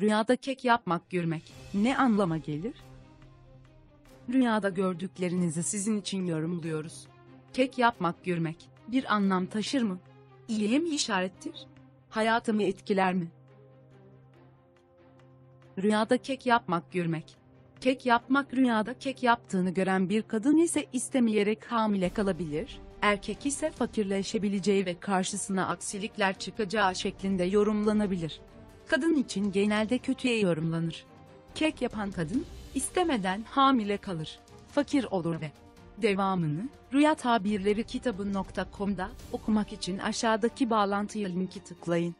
Rüyada kek yapmak görmek ne anlama gelir? Rüyada gördüklerinizi sizin için yorumluyoruz. Kek yapmak görmek bir anlam taşır mı? İyiye mi işarettir? Hayatımı etkiler mi? Rüyada kek yapmak görmek. Kek yapmak rüyada kek yaptığını gören bir kadın ise istemeyerek hamile kalabilir, erkek ise fakirleşebileceği ve karşısına aksilikler çıkacağı şeklinde yorumlanabilir. Kadın için genelde kötüye yorumlanır. Kek yapan kadın, istemeden hamile kalır, fakir olur ve devamını Rüya Tabirleri kitabı.com'da okumak için aşağıdaki bağlantıya linki tıklayın.